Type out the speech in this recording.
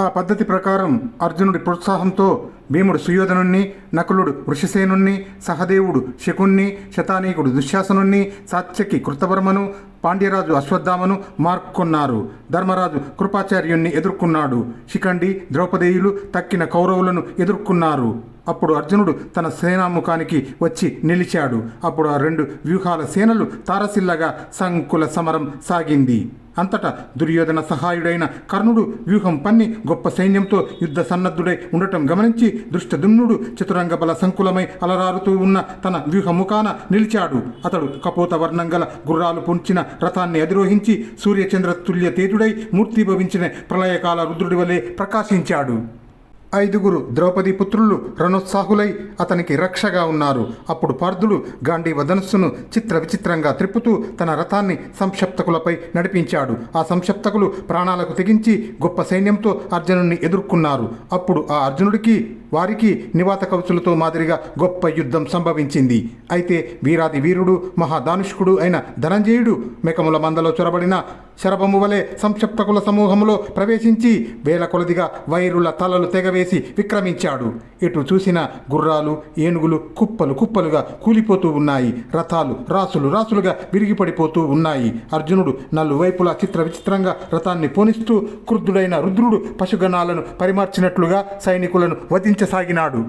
ఆ పద్ధతి ప్రకారం అర్జునుడి ప్రోత్సాహంతో భీముడు సుయోధనుణ్ణి నకులుడు వృషసేనుణ్ణి సహదేవుడు శకుణ్ణి శతానీకుడు దుశ్శాసనుణ్ణి సాత్యకి కృతవర్మను పాండ్యరాజు అశ్వత్థామను మార్కొన్నారు. ధర్మరాజు కృపాచార్యుణ్ణి ఎదుర్కొన్నాడు. శిఖండి ద్రౌపదేయులు తక్కిన కౌరవులను ఎదుర్కొన్నారు. అప్పుడు అర్జునుడు తన సేనాముఖానికి వచ్చి నిలిచాడు. అప్పుడు ఆ రెండు వ్యూహాల సేనలు తారసిల్లగా సంకుల సమరం సాగింది. అంతటా దుర్యోధన సహాయుడైన కర్ణుడు వ్యూహం పన్ని గొప్ప సైన్యంతో యుద్ధ సన్నద్ధుడై ఉండటం గమనించి దృష్టదుమ్నుడు చతురంగ బల సంకులమై అలరారుతూ ఉన్న తన వ్యూహముఖాన నిలిచాడు. అతడు కపోత వర్ణం గల గుర్రాలు పుంచిన రథాన్ని అధిరోహించి సూర్యచంద్ర తుల్య తేజుడై మూర్తిభవించిన ప్రళయకాల రుద్రుడి వలె ప్రకాశించాడు. ఐదుగురు ద్రౌపది పుత్రులు రణోత్సాహులై అతనికి రక్షగా ఉన్నారు. అప్పుడు పార్థుడు గాంధీవ ధనుస్సును చిత్ర విచిత్రంగా త్రిప్పుతూ తన రథాన్ని సంక్షప్తకులపై నడిపించాడు. ఆ సంక్షప్తకులు ప్రాణాలకు తెగించి గొప్ప సైన్యంతో అర్జునుడిని ఎదుర్కొన్నారు. అప్పుడు ఆ అర్జునుడికి వారికి నివాత కవచులతో మాదిరిగా గొప్ప యుద్ధం సంభవించింది. అయితే వీరాది వీరుడు మహాదానుష్కుడు అయిన ధనంజయుడు మెకముల మందలో చొరబడిన శరభము వలె సంక్షప్తకుల సమూహంలో ప్రవేశించి వేల కొలదిగా వైరుల తలలు వేసి విక్రమించాడు. ఇటు చూసిన గుర్రాలు ఏనుగులు కుప్పలు కుప్పలుగా కూలిపోతూ ఉన్నాయి. రథాలు రాసులు రాసులుగా విరిగిపడిపోతూ ఉన్నాయి. అర్జునుడు నలువైపులా చిత్ర విచిత్రంగా రథాన్ని పోనిస్తూ క్రుద్ధుడైన రుద్రుడు పశుగణాలను పరిమార్చినట్లుగా సైనికులను వధించసాగినాడు.